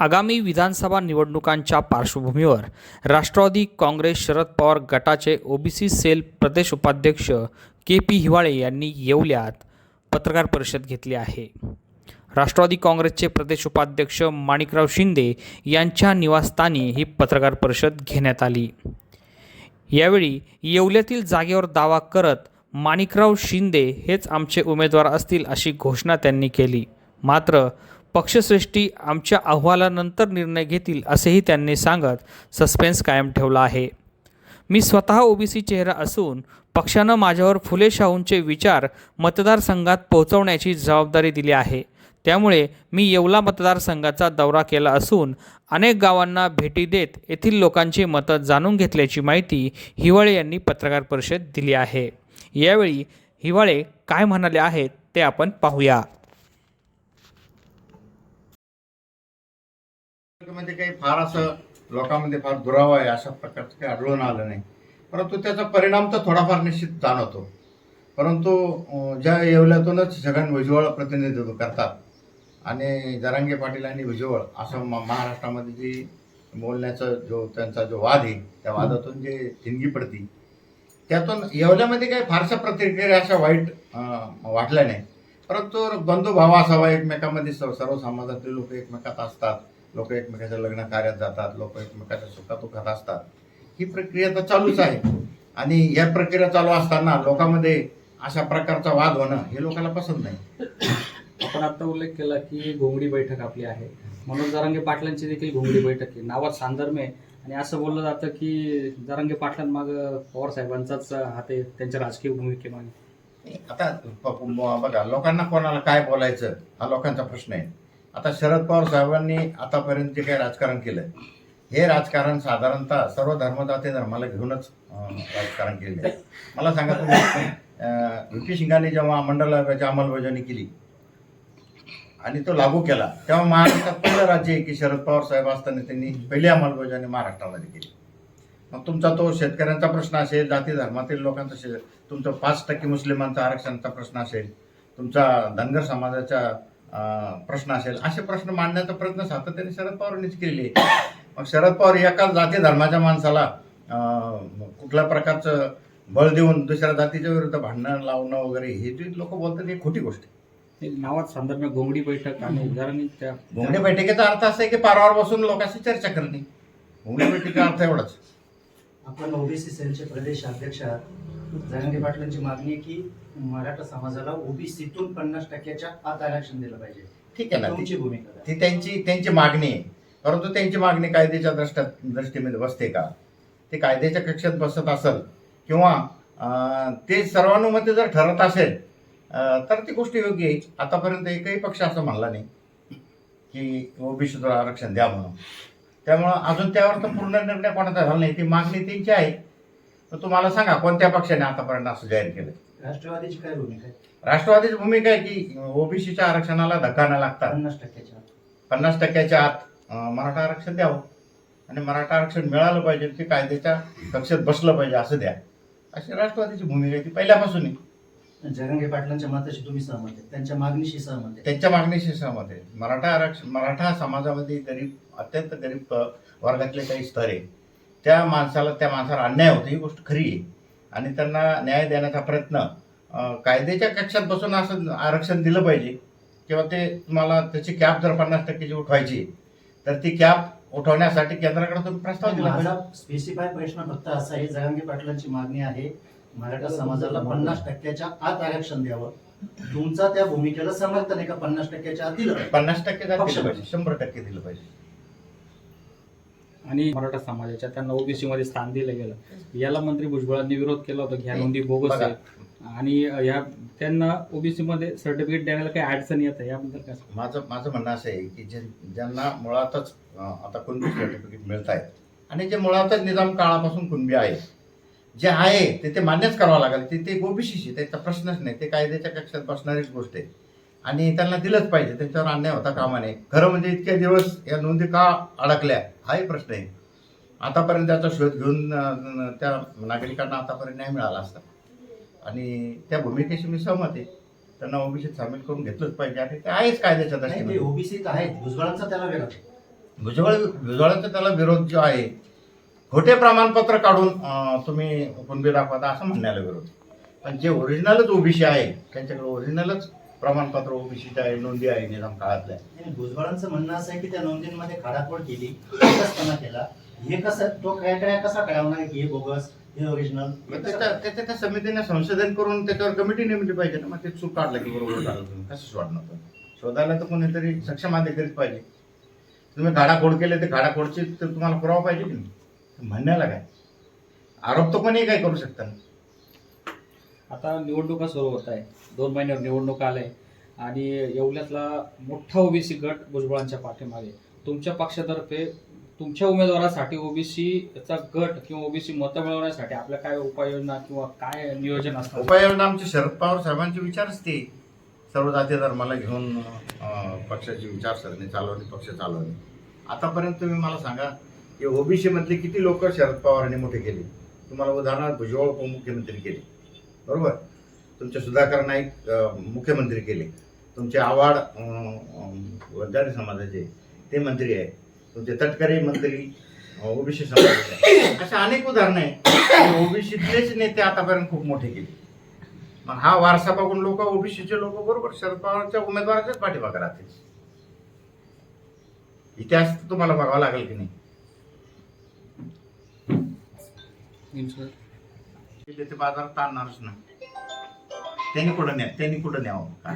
आगामी विधानसभा निवडणुकांच्या पार्श्वभूमीवर राष्ट्रवादी काँग्रेस शरद पवार गटाचे ओबीसी सेल प्रदेश उपाध्यक्ष के पी हिवाळे यांनी येवल्यात पत्रकार परिषद घेतली आहे. राष्ट्रवादी काँग्रेसचे प्रदेश उपाध्यक्ष माणिकराव शिंदे यांच्या निवासस्थानी ही पत्रकार परिषद घेण्यात आली. यावेळी येवल्यातील जागेवर दावा करत माणिकराव शिंदे हेच आमचे उमेदवार असतील अशी घोषणा त्यांनी केली. मात्र पक्षश्रेष्ठी आमच्या अहवालानंतर निर्णय घेतील असेही त्यांनी सांगत सस्पेन्स कायम ठेवला आहे. मी स्वतः ओबीसी चेहरा असून पक्षानं माझ्यावर फुले शाहूंचे विचार मतदारसंघात पोहोचवण्याची जबाबदारी दिली आहे. त्यामुळे मी येवला मतदारसंघाचा दौरा केला असून अनेक गावांना भेटी देत येथील लोकांची मतं जाणून घेतल्याची माहिती हिवाळे यांनी पत्रकार परिषद दिली आहे. यावेळी हिवाळे काय म्हणाले आहेत ते आपण पाहूया. मध्ये काही फार असं लोकांमध्ये फार दुरावा आहे अशा प्रकारचं काही आढळून आलं नाही. परंतु त्याचा परिणाम तर थोडाफार निश्चित जाणवतो. परंतु ज्या येवल्यातूनच जगन भुजबळ प्रतिनिधित्व करतात आणि जरांगे पाटील आणि भुजबळ असं महाराष्ट्रामध्ये जी बोलण्याचा जो त्यांचा जो वाद आहे त्या वादातून जे थिंगी पडती त्यातून येवल्यामध्ये काही फारशा प्रतिक्रिया अशा वाईट वाटल्या नाही. परंतु बंधुभाव असावा एकमेकामध्ये सर्व सर्व समाजातले लोक एकमेकात असतात. लोक एकमेकाच्या लग्न कार्यात जातात लोक एकमेकाच्या सुखादुखात असतात. ही प्रक्रिया तर चालूच आहे. आणि या प्रक्रिया चालू असताना लोकांमध्ये अशा प्रकारचा वाद होणं हे लोकांना पसंत नाही. आपण आता उल्लेख केला की घोंगडी बैठक आपली आहे. मनोज जरांगे पाटलांची देखील घोंगडी बैठक आहे. नावात सांदर्म्य आहे. आणि असं बोललं जातं की जरांगे पाटलांमाग पवार साहेबांचाच हात आहे त्यांच्या राजकीय भूमिकेमागे. आता बघा लोकांना कोणाला काय बोलायचं हा लोकांचा प्रश्न आहे. आता शरद पवार साहेबांनी आतापर्यंत जे काही राजकारण केलं हे राजकारण साधारणतः सर्व धर्मदाते धर्माला घेऊनच राजकारण केलेलं आहे. मला सांगा तुम्ही व्ही पी सिंगाने जेव्हा मंडळ अंमलबजावणी केली आणि तो लागू केला तेव्हा महाराष्ट्रात पहिलं राज्य आहे की शरद पवार साहेब असताना त्यांनी पहिली अंमलबजावणी महाराष्ट्रामध्ये केली. मग तुमचा तो शेतकऱ्यांचा प्रश्न असेल जाती धर्मातील लोकांचा शे- तुमचा पाच टक्के मुस्लिमांचा आरक्षणाचा प्रश्न असेल तुमचा धनगर समाजाच्या प्रश्न असेल. असे प्रश्न मांडण्याचा प्रयत्न सातत्याने शरद पवारांनीच केलेले आहे मग शरद पवार एकाच जाती धर्माच्या माणसाला कुठल्या प्रकारचं बळ देऊन दुसऱ्या जातीच्या विरुद्ध भांडणं लावणं वगैरे हे जे लोक बोलतात ही खोटी गोष्ट आहे. हे नावात सांदर्म्य घोंगडी बैठक आणि जरांनी त्या घोंगडे बैठकीचा अर्थ असा आहे की पारावर बसून लोकांशी चर्चा करणे. घोंगडे बैठकीचा अर्थ एवढाच. आपण ओबीसी सेलचे प्रदेश अध्यक्ष आहात. जरांगे पाटलांची मागणी आहे की मराठा समाजाला ओबीसीतून पन्नास टक्क्याच्या आत आरक्षण दिलं पाहिजे. ठीक आहे ना तुमची भूमिका? ती त्यांची त्यांची मागणी आहे. परंतु त्यांची मागणी कायद्याच्या दृष्ट्या दृष्टीमध्ये बसते का? ते कायद्याच्या कक्षात बसत असेल किंवा ते सर्वानुमते जर ठरत असेल तर ती गोष्ट योग्य आहे. आतापर्यंत एकही पक्ष असं म्हणला नाही की ओबीसीला आरक्षण द्या म्हणून. त्यामुळं अजून त्यावर तर पूर्ण निर्णय कोणाचा झाला नाही. ती मागणी त्यांची आहे. तर तुम्हाला सांगा कोणत्या पक्षाने आतापर्यंत असं जाहीर केलं? राष्ट्रवादीची काय भूमिका आहे? राष्ट्रवादीची भूमिका आहे की ओबीसीच्या आरक्षणाला धक्का न लागता? पन्नास टक्क्याच्या पन्नास टक्क्याच्या आत अं, मराठा आरक्षण द्यावं. आणि मराठा आरक्षण मिळालं पाहिजे ते कायद्याच्या कक्षेत बसलं पाहिजे असं द्या. अशी राष्ट्रवादीची भूमिका आहे ती पहिल्यापासून आहे जरांगे पाटलांच्या मताशी तुम्ही सहमत आहे. त्यांच्या मागणीशी सहमत आहे. त्यांच्या मागणीशी सहमत आहे. मराठा आरक्षण मराठा समाजामध्ये गरीब अत्यंत गरीब अं, वर्गातले काही स्तर आहे. त्या माणसाला त्या माणसाला अन्याय होतो ही गोष्ट खरी आहे. आणि त्यांना न्याय देण्याचा प्रयत्न कायद्याच्या कक्षात बसून असं आरक्षण दिलं पाहिजे किंवा ते तुम्हाला त्याची कॅप जर पन्नास टक्केची उठवायची तर ती कॅप उठवण्यासाठी केंद्राकडे तुम्ही प्रस्ताव दिला माझा स्पेसिफाय प्रश्न फक्त असा आहे जरांगे पाटलांची मागणी आहे मराठा समाजाला पन्नास टक्क्याच्या आत आरक्षण द्यावं. तुमचा त्या भूमिकेला समर्थन आहे का? पन्नास टक्क्याच्या आत दिलं? पन्नास टक्के पाहिजे शंभर टक्के दिलं पाहिजे. आणि मराठा समाजाच्या त्यांना ओबीसी मध्ये स्थान दिलं गेलं. याला मंत्री भुजबळांनी विरोध केला होता की ह्या नोंदी बोगस आणि ह्या त्यांना ओबीसी मध्ये सर्टिफिकेट देण्याला काही अडचण येत आहे याबद्दल काय? माझं माझं म्हणणं असं आहे की जे ज्यांना मुळातच आता कुणबी सर्टिफिकेट मिळत आहेत आणि जे मुळातच निजाम काळापासून कुणबी आहे जे आहे ते ते मान्यच करावं लागेल. ते ते ओबीसीशी त्याचा प्रश्नच नाही. ते कायद्याच्या कक्षात बसणारीच गोष्ट आहे. आणि त्यांना दिलंच पाहिजे. त्यांच्यावर अन्याय होता कामा नये खरं म्हणजे इतक्या दिवस या नोंदी का अडकल्या? हाही प्रश्न आहे. आतापर्यंत त्याचा शोध घेऊन त्या नागरिकांना आतापर्यंत न्याय मिळाला असता. आणि त्या भूमिकेशी मी सहमत आहे. त्यांना ओबीसीत सामील करून घेतलंच पाहिजे. आणि ते आहेच कायद्याच्या दृष्टीने. ओबीसी आहेत. भुजबळांचा त्याला वेगळा भुजबळ भुजबळाचा त्याला विरोध जो आहे खोटे प्रमाणपत्र काढून तुम्ही कुणबी दाखवता असं म्हणण्याला विरोध पण जे ओरिजिनलच ओबीसी आहे त्यांच्याकडे ओरिजिनलच प्रमाणपत्र ओबीसीचे आहे नोंदी आहे निजाम काळातल्या आणि भुजबळांचं म्हणणं असं आहे की त्या नोंदींमध्ये खाडाखोड केली बोगसपणा केला. हे कसं तो काय काय कसा कळवणार की हे बोगस हे ओरिजिनल मग त्याच्या त्याच्या त्या समितीने संशोधन करून त्याच्यावर कमिटी नेमली पाहिजे ना मग ते चूक काढलं की बरोबर झालं तुम्ही कसं तुम्ही शोधायला तर कोणीतरी सक्षम अधिकारीच पाहिजे. तुम्ही घाडाखोड केले ते घाडाखोडचे तर तुम्हाला पुरावा पाहिजे की नाही? म्हणण्याला काय? आरोप तर कोणी काय करू शकता आता निवडणुका सुरू होत आहे दोन महिन्यावर निवडणूक आले आणि येवल्यातला मोठा ओबीसी गट भुजबळांच्या पाठीमागे. तुमच्या पक्षातर्फे तुमच्या उमेदवारासाठी ओबीसीचा गट किंवा ओबीसी मतं मिळवण्यासाठी आपल्या काय उपाययोजना किंवा काय नियोजन असतं? उपाययोजना आमचे शरद पवार साहेबांचे विचारच ते. सर्व जाती धर्माला घेऊन पक्षाची विचारसरणी चालवणे पक्ष चालवणे. आतापर्यंत तुम्ही मला सांगा की ओबीसीमधले किती लोक शरद पवारांनी मोठे केले? तुम्हाला उदाहरणार्थ भुजबळ उपमुख्यमंत्री केले. बरोबर? तुमचे सुधाकर नाईक मुख्यमंत्री केले. तुमचे आवाड वंजारी समाजाचे ते मंत्री आहे तुमचे तटकरे मंत्री ओबीसी समाजाचे. अशा अनेक उदाहरणं आहे ओबीसीतलेच नेते आतापर्यंत खूप मोठे केले. मग हा वारसा बघून लोक ओबीसीचे लोक बरोबर शरद पवारच्या उमेदवाराच्याच पाठीमागे राहतील. इतिहास तुम्हाला बघावा लागेल की नाही. ते बाजारात ताणणारच ना त्यांनी कुठं न्या त्यांनी कुठं न्यावं? का?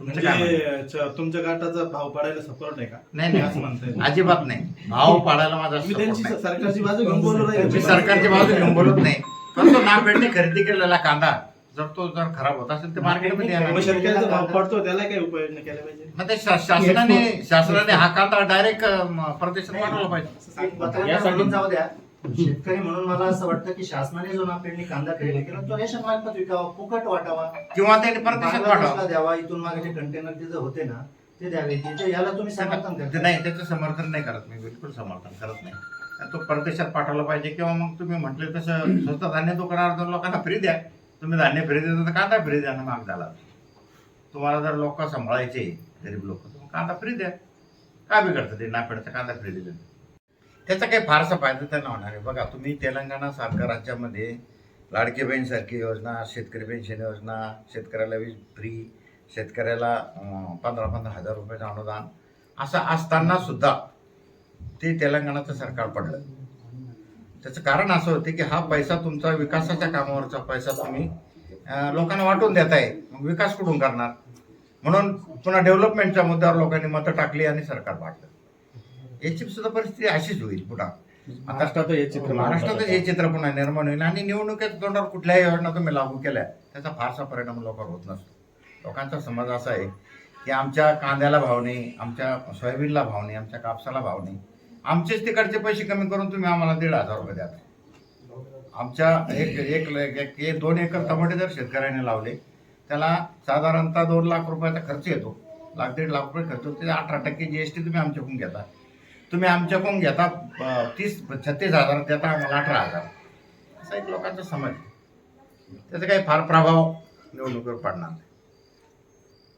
तुमचं काय म्हणणं? म्हणजे च- तुमच्या गाठाचा भाव पाडायला सपोर्ट आहे का? नाही नाही. असं म्हणताय असं अजिबात नाही. भाव पाडायला माझा मी support त्यांची नाही. सरकारची बाजू घेऊन बोलू राहिले. मी सरकारची बाजू घेऊन बोलत नाही. पण तो नापेडने खरेदी केलेला कांदा जर तो जर खराब होत असेल तर मार्केटमध्ये येणार मग नाही. शेतकऱ्याचा भाव पडतो त्याला काय उपाययोजना केल्या पाहिजे? मग ते शा- शासनाने शासनाने हा कांदा डायरेक्ट परदेशात पाठवला पाहिजे. असं जाऊ द्या. शेतकरी म्हणून मला असं वाटतं की शासनाने जो नापेडणी कांदा खरेदी केला तो रेशन मार्फत विकावा फुकट वाटावा. किंवा त्यांनी परदेशात बांगलादेशला द्यावा इथून मागे जे कंटेनर तिथे होते ना ते द्यावे. त्याच्या याला तुम्ही समर्थन ते करता नाही त्याचं समर्थन नाही करत मी बिलकुल समर्थन करत नाही. आणि तो परदेशात पाठवला पाहिजे किंवा मग तुम्ही म्हटले तसं स्वस्त धान्य दुकानावर दोन लोकांना फ्री द्या. तुम्ही धान्य फ्री देता तर कांदा फ्री द्या ना माग झाला. तुम्हाला जर लोक सांभाळायचे गरीब लोक तर मग कांदा फ्री द्या. का बिघडतं ते नापेडचा कांदा फ्री दिले त्याचा काही फारसा फायदा त्यांना होणार आहे. बघा तुम्ही तेलंगणा सारख्या राज्यामध्ये लाडकी बहीण सारखी योजना शेतकरी पेन्शन योजना शेतकऱ्याला वीज फ्री शेतकऱ्याला पंधरा पंधरा हजार रुपयाचं अनुदान असं असताना सुद्धा ते तेलंगणाचं सरकार पडलं. त्याचं कारण असं होतं की हा पैसा तुमचा विकासाच्या कामावरचा पैसा तुम्ही लोकांना वाटून देताय. मग विकास कुठून करणार? म्हणून पुन्हा डेव्हलपमेंटच्या मुद्द्यावर लोकांनी मतं टाकली आणि सरकार पाडलं. याची सुद्धा परिस्थिती अशीच होईल पुन्हा. महाराष्ट्रात हे चित्र महाराष्ट्रातच हे चित्र पुन्हा निर्माण होईल आणि निवडणुकीत तोंडावर कुठल्याही योजना तुम्ही लागू केल्या त्याचा फारसा परिणाम लोकांवर होत नसतो. लोकांचा समज असा आहे की आमच्या कांद्याला भाव नाही आमच्या सोयाबीनला भाव नाही आमच्या कापसाला भाव नाही. आमचेच तिकडचे पैसे कमी करून तुम्ही आम्हाला दीड हजार रुपये द्या. आमच्या एक एक एक- एक दोन एकर टमाटे जर शेतकऱ्याने लावले त्याला साधारणतः दोन लाख रुपयाचा खर्च येतो. लाख दीड लाख रुपये खर्च होतो ते अठरा टक्के जीएसटी तुम्ही आमच्याकडून घेता. तुम्ही आमच्याकडून घेता? तीस छत्तीस हजार देता आम्हाला अठरा हजार. असा एक लोकांचा समज आहे. त्याचा काही फार प्रभाव निवडणुकीवर पडणार नाही.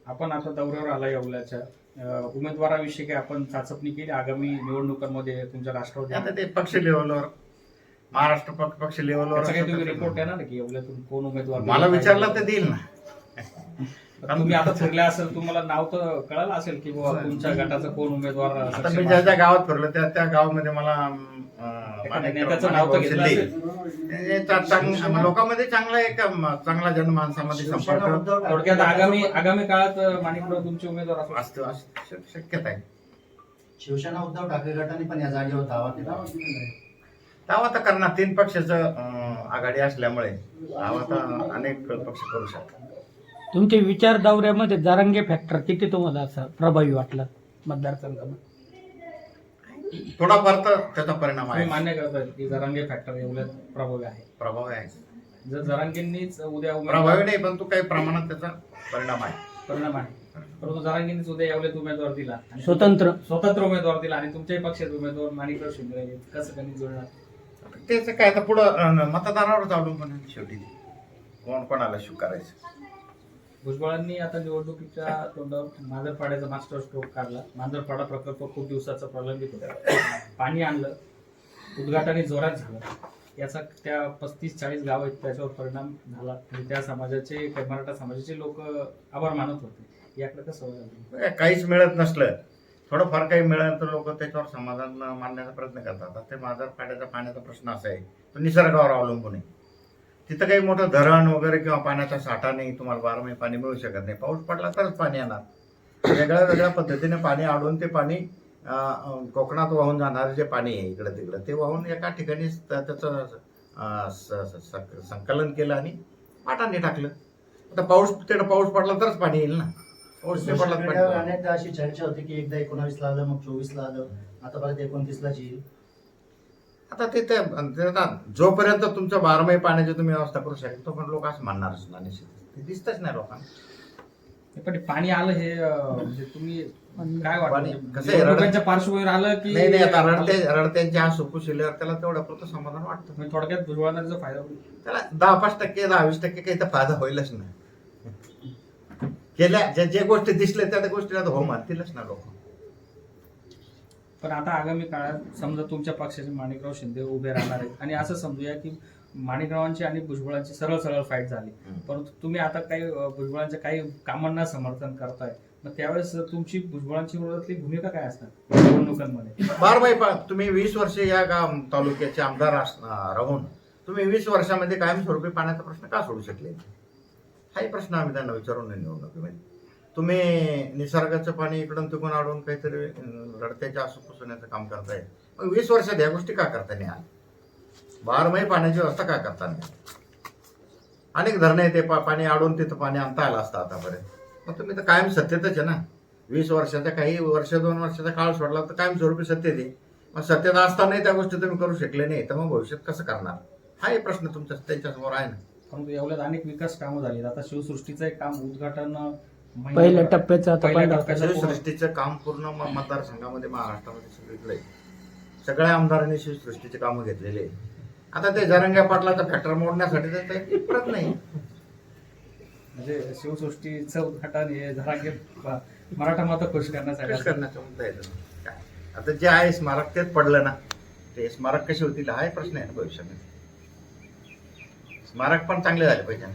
आपण आता दौऱ्यावर आला येवल्याच्या. उमेदवाराविषयी काही आपण चाचपणी केली? आगामी निवडणुकांमध्ये तुमच्या राष्ट्रवादी आता ते पक्ष लेवलवर महाराष्ट्र पक्ष पक्ष लेवलवर रिपोर्ट येणार की येवल्यातून कोण उमेदवार मला विचारला तर देईल ना. तुम्ही आता ठरले असेल तुम्हाला नाव तर कळालं असेल की बाबा तुमच्या गटाचा कोण उमेदवार आता मी ज्या. ज्या गावात फिरलो त्या त्या गावामध्ये मला अं, माणिकराव- नेत्याचं नाव तर घेतलं शिंदे. असेल. हे चा- चांग- लोकांमध्ये चांगला एक अं, चांगला जनमानसामध्ये शिवसेना संपर्क उद्धव ठाकरे. थोडक्यात आगामी आगामी काळात अं, माणिकराव तुमचे उमेदवार. असतो असं शक- शक्यता आहे. शिवसेना उद्धव ठाकरे गटाने पण या जागेवर दावा केला. दावा तर करणार. तीन पक्षाचं अं, आघाडी असल्यामुळे दावा तर अनेक पक्ष करू शकतात. तुमचे विचार दौऱ्यामध्ये जारंगे फॅक्टर किती तुम्हाला असं प्रभावी वाटलं मतदारसंघामध्ये? थोडाफार तर त्याचा परिणाम तुम्ही आहे मान्य करताय की जरांगे फॅक्टर एवढ्यात प्रभावी आहे. प्रभाव आहे. जर जरांगेंनीच उद्या प्रभावी उमेदवार नाही पण तो काही प्रमाणात त्याचा परिणाम आहे. परिणाम आहे. परंतु जरांगेंनीच उद्या एवढ्यात उमेदवार दिला आणि स्वतंत्र. स्वतंत्र उमेदवार दिला आणि तुमच्याही पक्षाचे उमेदवार माणिकराव शिंदे आहेत. कसं त्यांनी जुळणार त्याचं काय तर पुढं अं, मतदारावर अवलंबून आहे शेवटी. ते. कोण कोणाला स्वीकारायचं? भुजबळांनी आता निवडणुकीच्या तोंडावर मांजरपाड्याचा मास्टर स्ट्रोक काढला. मांजरपाडा प्रकल्प खूप दिवसाचा प्रलंबित होता. पाणी आणलं. उद्घाटन जोरात झालं. याचा त्या पस्तीस चाळीस गाव आहेत त्याच्यावर परिणाम झाला. आणि त्या समाजाचे काही मराठा समाजाचे लोक आभार मानत होते. याकडे कसं बघायला? म्हणजे काहीच मिळत नसलं. थोडंफार काही मिळालं तर लोक त्याच्यावर समाधान मानण्याचा प्रयत्न करतात. आता ते मांजरपाड्याचा पाण्याचा प्रश्न असा आहे. तो निसर्गावर अवलंबून आहे. तिथं काही मोठं धरण वगैरे किंवा पाण्याचा साठा नाही तुम्हाला बारा महिने पाणी मिळू शकत नाही. पाऊस पडला तरच पाणी येणार. वेगळ्या वेगळ्या पद्धतीने पाणी अडवून ते पाणी कोकणात वाहून जाणारे जे पाणी आहे इकडं तिकडं ते वाहून एका ठिकाणी त्याचं संकलन केलं आणि पाटाने टाकलं. आता पाऊस तिकडं पाऊस पडला तरच पाणी येईल ना. पाऊस पडला. अनेकदा अशी चर्चा होती की एकदा एकोणावीसला आलं मग चोवीसला आलं आता परत एकोणतीसलाच येईल. आता ते ते ते आता जोपर्यंत तुमच्या बारमाही पाण्याची तुम्ही व्यवस्था करू शकेल तो पण लोक असं म्हणणारच ना निश्चित. ते दिसतच नाही लोकांना. पण पाणी आलं हे म्हणजे तुम्ही काय पाणी कसं आहे, निवडणुकांच्या पार्श्वभूमीवर आलं की नाही नाही आता रडते रडत्यांची हा सुकू शिल्यावर त्याला तेवढं पुरतं समाधान वाटतं. म्हणजे थोडक्यात भुजबळांना त्याचा फायदा होईल. त्याला दहा पाच टक्के दहा वीस टक्के काही तर फायदा होईलच नाही केल्या ज्या ज्या गोष्टी दिसल्या त्या त्या गोष्टी आता हो मानतीलच ना लोक. पण आता आगामी काळात समजा तुमच्या पक्षाचे माणिकराव शिंदे उभे राहणार आहेत. आणि असं समजूया की माणिकरावांची आणि भुजबळांची सरळ सरळ फाईट झाली. परंतु तुम्ही आता काही भुजबळांच्या काही कामांना समर्थन करताय. मग त्यावेळेस तुमची भुजबळांची विरोधातली भूमिका काय असणार निवडणुकांमध्ये? पा तुम्ही वीस वर्ष या गाव तालुक्याचे आमदार राहून तुम्ही वीस वर्षामध्ये कायमस्वरूपी पाण्याचा प्रश्न का सोडू शकले हाही प्रश्न आम्ही त्यांना विचारून निवडणुकीमध्ये तुम्ही निसर्गाचं पाणी इकडून तिकडून आडून काहीतरी रडत्याच्या आसू पुसवण्याचं काम करताय. मग वीस वर्षात या गोष्टी का करता नाही आल्या? बारमाही पाण्याची व्यवस्था का करता नाही अनेक धरणं आहे ते पा- पाणी आडून तिथं पाणी आणता आलं असतं आतापर्यंत. मग तुम्ही तर कायम सत्यतच आहे ना. वीस वर्षाचा काही वर्ष दोन वर्षाचा काळ सोडला तर कायम स्वरूपी सत्तेत मग सत्यता असतानाही त्या गोष्टी तुम्ही करू शकले नाही तर मग भविष्यात कसं करणार? हा एक प्रश्न तुमच्या त्यांच्यासमोर आहे ना. परंतु एवढ्यात अनेक विकास कामं झाली आता शिवसृष्टीचं एक काम उद्घाटन पहिल्या टप्प्याचं आता पहिल्या पहिला टप्प्याचं पूर्ण- शिवसृष्टीचं काम पूर्ण म- मतदारसंघामध्ये महाराष्ट्रामध्ये सगळीकडे आहे. सगळ्या आमदारांनी शिवसृष्टीचे कामं घेतलेले आहे. आता ते जरंग्या पाटलाचा फॅक्टर मोडण्यासाठी तर काही परत नाही म्हणजे शिवसृष्टीचं उद्घाटन हे जरांगे मराठा माता खुश करण्यासाठी कश करण्याचा मुद्दा आहे तो. काय? आता जे आहे स्मारक तेच पडलं ना ते स्मारक कसे होतील हा प्रश्न आहे ना भविष्यामध्ये स्मारक पण चांगले झाले पाहिजे ना.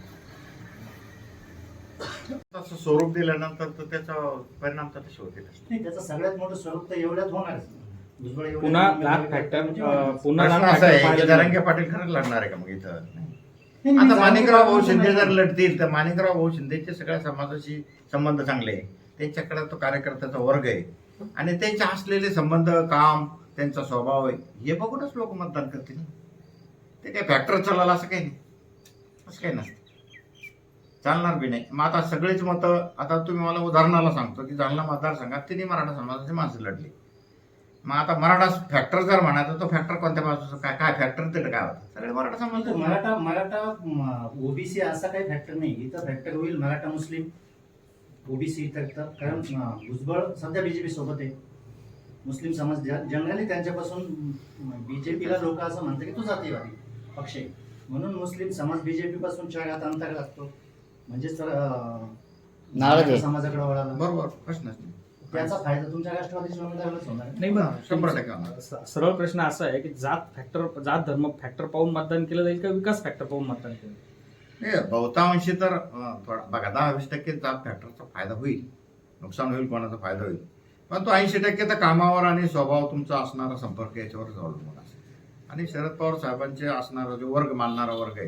तसं स्वरूप दिल्यानंतर तर त्याचा परिणाम तर तसे होतील नाही त्याचं सगळ्यात मोठं स्वरूप तर एवढ्यात होणारच भुजबळ एवढे पुन्हा लाख फॅक्टर म्हणजे पुन्हा प्रश्न लाख असा आहे की जरांगे पाटील खरंच लढणार आहे का मग इथं? नाही, आता नाही, माणिकराव भाऊ शिंदे जर लढतील तर माणिकराव भाऊ शिंदेचे सगळ्या समाजाशी संबंध चांगले आहे. त्यांच्याकडे तो कार्यकर्त्याचा वर्ग आहे. आणि त्यांचे असलेले संबंध काम त्यांचा स्वभाव आहे हे बघूनच लोक मतदान करतील. ते काही फॅक्टर चालला असं काही नाही. असं काही नसतं. चालणार बी नाही. मग आता सगळेच मतं आता तुम्ही मला उदाहरणाला सांगतो की जालना मतदारसंघात तिन्ही मराठा समाजाची माणसं लढली. मग आता मराठा फॅक्टर जर म्हणायचा तो फॅक्टर कोणत्या बाजूचा काय काय फॅक्टर तिथं काय होतं? सगळे मराठा समाज तर मराठा मराठा ओबीसी असा काही फॅक्टर नाही. इथं फॅक्टर होईल मराठा मुस्लिम ओबीसी फॅक्टर कारण भुजबळ सध्या बीजेपी सोबत आहे. मुस्लिम समाज जनरली त्यांच्यापासून बीजेपीला लोक असं म्हणतात की तो जातीवादी पक्ष आहे. म्हणून मुस्लिम समाज बीजेपी पासून चार हात अंतर असतो. म्हणजेच तर अं, मराठा समाजाकडे वळाला बरोबर प्रश्नच नाही त्याचा फायदा तुमच्या होणार आहे. नाही शंभर टक्के होणार. स- सरळ प्रश्न असा आहे की जात फॅक्टर जात धर्म फॅक्टर पाहून मतदान केलं जाईल का विकास फॅक्टर पाहून मतदान केलं जाईल? हे बहुतांशी तर अं, थोडा बघा दहा वीस टक्के जात फॅक्टरचा फायदा होईल नुकसान होईल कोणाचा फायदा होईल पण तो ऐंशी टक्के तर कामावर आणि स्वभाव तुमचा असणारा संपर्क याच्यावरच अवलंबून असेल आणि शरद पवार साहेबांचे असणारा जो वर्ग मानणारा वर्ग आहे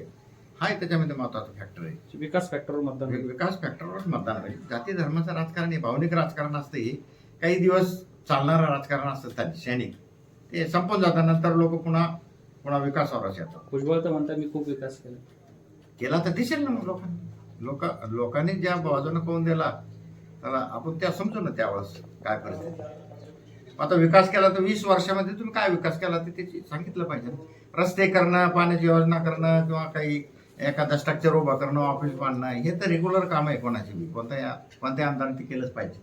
हा त्याच्यामध्ये महत्त्वाचा फॅक्टर आहे. विकास फॅक्टरवर मतदान वि-. विकास फॅक्टरवरच मतदान होईल. जाती धर्माचं राजकारण हे भावनिक राजकारण असते. हे काही दिवस चालणारं राजकारण असतं त्या क्षणिक ते संपून जातानंतर लोक पुन्हा पुन्हा विकासावरच येतात. भुजबळ तर म्हणतात मी खूप विकास केला. केला तर दिसेल ना मग लोकांनी. लोक लोकांनी ज्या बाजूने पाहून दिला त्याला आपण त्या समजू ना त्यावेळेस काय परिस्थिती. आता विकास केला तर वीस वर्षामध्ये तुम्ही काय विकास केला ते त्याची सांगितलं पाहिजे ना. रस्ते करणं पाण्याची योजना करणं किंवा काही एखादा स्ट्रक्चर उभा करणं ऑफिस बांधणं हे तर रेग्युलर काम आहे कोणाची बी. कोणत्या कोणत्या आमदाराने ते केलंच पाहिजे.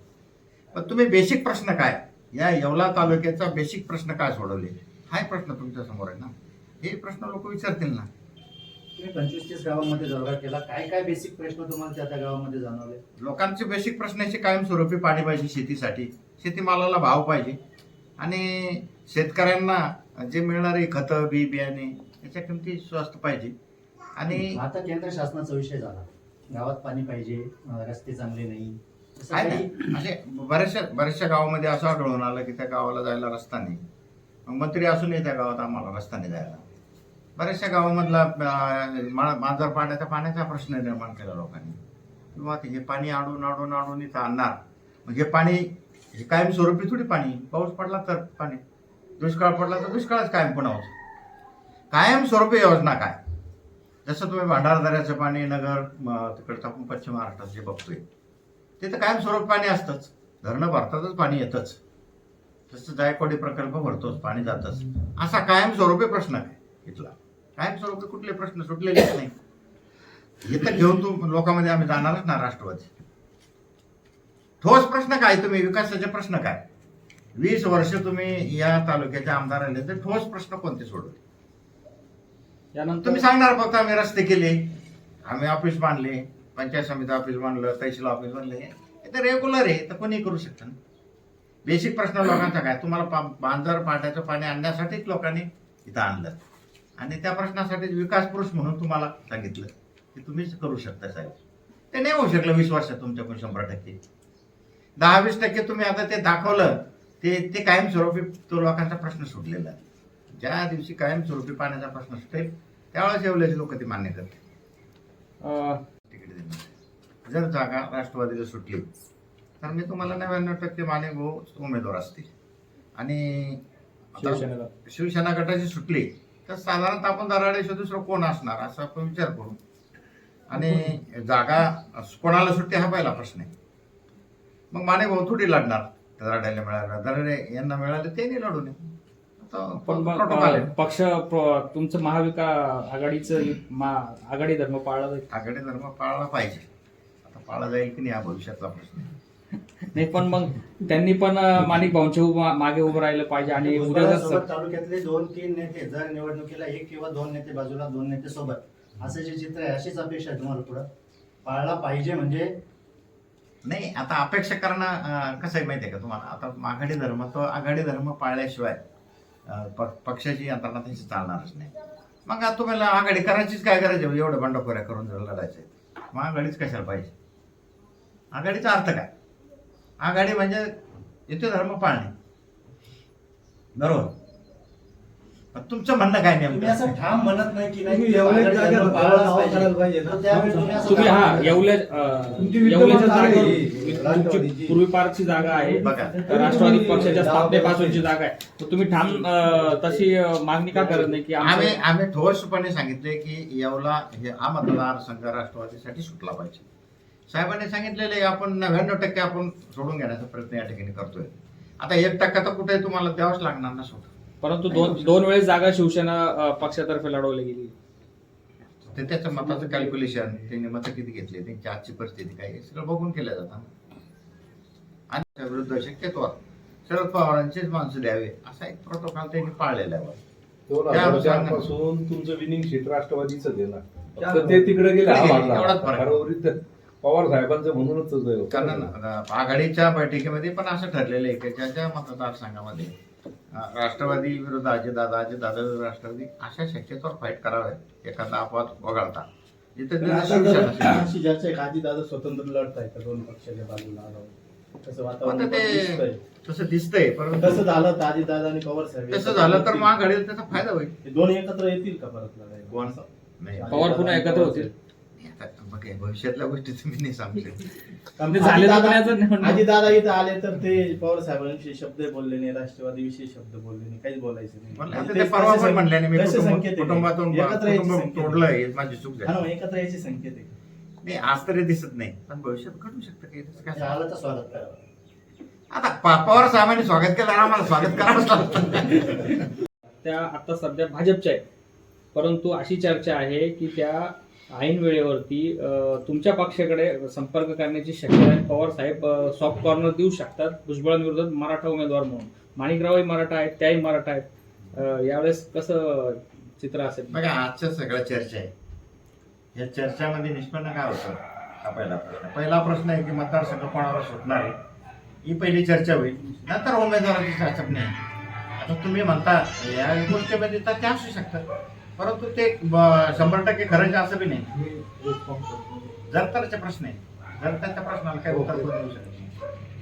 पण तुम्ही बेसिक प्रश्न काय? या येवला तालुक्याचा बेसिक प्रश्न काय सोडवले? हाही प्रश्न तुमच्यासमोर आहे ना. हे प्रश्न लोक विचारतील ना. तुम्ही पंचवीस तीस गावांमध्ये दौरा केला. काय काय बेसिक प्रश्न तुम्हाला त्या त्या गावामध्ये जाणवले? लोकांचे बेसिक प्रश्नाची कायमस्वरूपी पाणी पाहिजे शेतीसाठी. शेतीमालाला भाव पाहिजे. आणि शेतकऱ्यांना जे मिळणारे खतं बी बियाणे याच्या किमती स्वस्त पाहिजे. आणि आता केंद्र शासनाचा विषय झाला. गावात पाणी पाहिजे रस्ते चांगले नाही. असे बऱ्याचशा बऱ्याचशा गावामध्ये असं आढळून आलं की त्या गावाला जायला रस्ता नाही. मग मंत्री असूनही त्या गावात आम्हाला रस्ता नाही जायला. बऱ्याचशा गावामधला मांजर पाण्याचा पाण्याचा प्रश्न निर्माण केला लोकांनी. किंवा हे पाणी अडून अडून अडून इथं आणणार. मग हे पाणी हे कायमस्वरूपी थोडी पाणी. पाऊस पडला तर पाणी. दुष्काळ पडला तर दुष्काळच कायम होतो. कायमस्वरूपी योजना काय? जसं तुम्ही भांडारदऱ्याचं पाणी नगर तिकडचं आपण पश्चिम महाराष्ट्रात जे बघतोय तिथं कायमस्वरूप पाणी असतंच. धरणं भारतातच पाणी येतच. तसं जायकवाडी प्रकल्प भरतोच पाणी जातच. असा कायमस्वरूपी प्रश्न काय इथला. कायमस्वरूपी कुठले प्रश्न सुटलेलेच नाही. इथं घेऊन तू लोकांमध्ये आम्ही जाणारच ना राष्ट्रवादी. ठोस प्रश्न काय? तुम्ही विकासाचे प्रश्न काय? वीस वर्ष तुम्ही या तालुक्याच्या आमदारांनी तर ठोस प्रश्न कोणते सोडवले? यानंतर तुम्ही सांगणार फक्त आम्ही रस्ते केले आम्ही ऑफिस बांधले पंचायत समिती ऑफिस बांधलं तहसील ऑफिस बांधले. हे तर रेग्युलर आहे तर कोणी करू शकतं बेसिक प्रश्न लोकांचा काय? तुम्हाला पा बांजर पाट्याचं पाणी आणण्यासाठीच लोकांनी इथं आणलं. आणि त्या प्रश्नासाठी विकास पुरुष म्हणून तुम्हाला सांगितलं की तुम्हीच करू शकता साहेब. ते नाही होऊ शकलं वीस वर्षात तुमच्याकडून शंभर टक्के. दहा वीस टक्के तुम्ही आता ते दाखवलं ते ते कायमस्वरूपी तो लोकांचा प्रश्न सुटलेला आहे. ज्या दिवशी कायमस्वरूपी पाण्याचा प्रश्न सुटेल त्यावेळेस एवढेच लोक ते मान्य करतील. अं, तिकीट देणार जर जागा राष्ट्रवादीला सुटली तर मी तुम्हाला नव्याण्णव टक्के माने भाऊ उमेदवार असतील. आणि शिवसेना गटाची सुटली तर साधारणतः आपण दराडेशिवाय दुसरं कोण असणार असं आपण विचार करू. आणि जागा कोणाला सुट्टी हा पहिला प्रश्न आहे. मग माने भाऊ थोडी लढणार. दराड्याला मिळाला दराडे यांना मिळाले ते नाही लढू नये. पण मग protocol आहे. अं, पक्ष प्र- तुमचं महाविका आघाडीचं मा- आघाडी धर्म पाळला जाईल आघाडी धर्म पाळला पाहिजे. आता पाळला जाईल की नाही हा भविष्यातला प्रश्न? आहे. नाही पण मग त्यांनी पण अं, माणिक भाऊंच्या उभा- मागे उभं राहिलं पाहिजे आणि उद्या जर सोबत तालुक्यातले दोन तीन नेते जर निवडणुकीला एक किंवा दोन नेते बाजूला दोन नेते सोबत असं जे चित्र आहे अशीच अपेक्षा आहे तुम्हाला पुढं? पाळला पाहिजे म्हणजे? नाही आता अपेक्षा करणं अं, कसं आहे माहिती आहे का तुम्हाला? आता आघाडी धर्म तो आघाडी धर्म पाळल्याशिवाय प- पक्षाची यंत्रणा त्यांची चालणारच नाही. मग आता तुम्हाला आघाडी करायचीच काय करायची? एवढं बंडखोऱ्या करून जर लढायचं मग आघाडीच कशाला पाहिजे? आघाडीचा अर्थ काय? आघाडी म्हणजे युती धर्म पाळणे. बरोबर? तुमचं म्हणणं काय तुम्ही नेमकं असं ठाम म्हणत नाही की नाही तुम्ही की एवढ्या आघाडी जागेवर धर्म पाळायला पाळलाच करायला पाहिजे. पाहिजे ना. तर त्यावेळी तुम्ही असं तुम्ही ठाम हा म्हणत नाही. येवले अं, तुमची विद्यमान येवल्याच्या जागा जागेवर आहे. तुमची. पूर्वी पारची जागा आहे बघा राष्ट्रवादी पक्षाच्या स्थापनेपासूनची जागा आहे तर तुम्ही ठाम अं, तशी अं, मागणी का करत नाही की आम्ही आमचं आम्ही ठोसपणे सांगितले की येवला हे हा मतदारसंघ राष्ट्रवादीसाठी सुटला पाहिजे साहेबांनी सांगितलेले आपण नव्याण्णव टक्के आपण सोडून घेण्याचा प्रयत्न या ठिकाणी करतोय आता एक टक्का तर कुठे तुम्हाला द्यावाच लागणार ना सोड परंतु दोन दोन वेळेस जागा शिवसेना अं, पक्षातर्फे लढवली गेली ते त्याचं मताचं कॅल्क्युलेशन त्यांनी मतं किती घेतली त्यांची आजची परिस्थिती काय आहे, सगळं बघून केलं जातं आणि त्या विरुद्ध शक्यतो शरद पवारांचेच माणसं द्यावे असा एक प्रोटोकॉल त्यांनी पाळलेला आहे दोन हजार चारपासून तुमचं विनिंग शीट राष्ट्रवादीच आहे ना त्या- फक्त ते तिकडे गेले हा भाग एवढाच. फरक. पवार साहेबांचं म्हणूनच आहे. कारण अं, आघाडीच्या बैठकीमध्ये पण असं ठरलेलं आहे की ज्या ज्या मतदारसंघामध्ये राष्ट्रवादी विरुद्ध अजितदादा अजितदादा विरुद्ध राष्ट्रवादी अशा शक्यतोवर फाईट करावे एखादा अपवाद वगळता. जिथे आहे का आजीदादा स्वतंत्र लढताय का दोन पक्षाच्या बाजूला आलो तसं वातावरण दिसतंय. तसं दिसतंय परंतु तसं झालं तर आजीदादा आणि पवार साहेब तसं झालं तर मग आघाडीला त्याचा फायदा होईल. हे दोन एकत्र येतील का परत लढायला कोण? नाही. पवार पुन्हा एकत्र होतील. हे भविष्यातल्या गोष्टी तुम्ही नाही सांगू शकत. झाले नाही. आजीदादा इथं आले तर ते पवार साहेबांविषयी शब्द बोलले नाही राष्ट्रवादी विषयी शब्द बोलले नाही काहीच बोलायचं नाही. म्हणलं, आणि आता तेच ते परवा तसे पण म्हणल्याने मी तसे कुटुंब- संकेत आहे. कुटुंबातून एकत्र यायची कुटुंब संकेत आहे. तोडलं हे माझी चूक हा ना, झाली एकत्र यायचे संकेत आहे नाही आज तरी दिसत नाही पण भविष्यात घडू शकतं काही तसं काय? ते आलं तर स्वागत करावं आता पा- पवार साहेबांनी स्वागत केलं आम्हाला स्वागत करावंच लागतं. त्या आता सध्या भाजपच्या आहेत. परंतु अशी चर्चा आहे की त्या ऐन वेळेवरती तुमच्या पक्षाकडे संपर्क करण्याची शक्यता आहे. पवार साहेब सॉफ्ट कॉर्नर देऊ शकतात. भुजबळांविरोधात मराठा उमेदवार म्हणून. माणिकरावही मराठा आहेत त्याही मराठा आहेत. यावेळेस कसं चित्र असेल? बघा आजच्या सगळ्या चर्चा आहे. या चर्चामध्ये निष्पन्न काय होतं? हा पहिला प्रश्न. पहिला प्रश्न आहे की मतदारसंघ कोणावर सुटणार आहे? ही पहिली चर्चा होईल. नंतर उमेदवाराची चर्चा नाही आता तुम्ही म्हणता या गोष्टीमध्ये तर त्या असू शकतात. परंतु ते शंभर टक्के खरंच असं बी नाही. जर तरचे प्रश्न आहे जर त्याच्या प्रश्नाला काही उत्तर देऊ शकत नाही.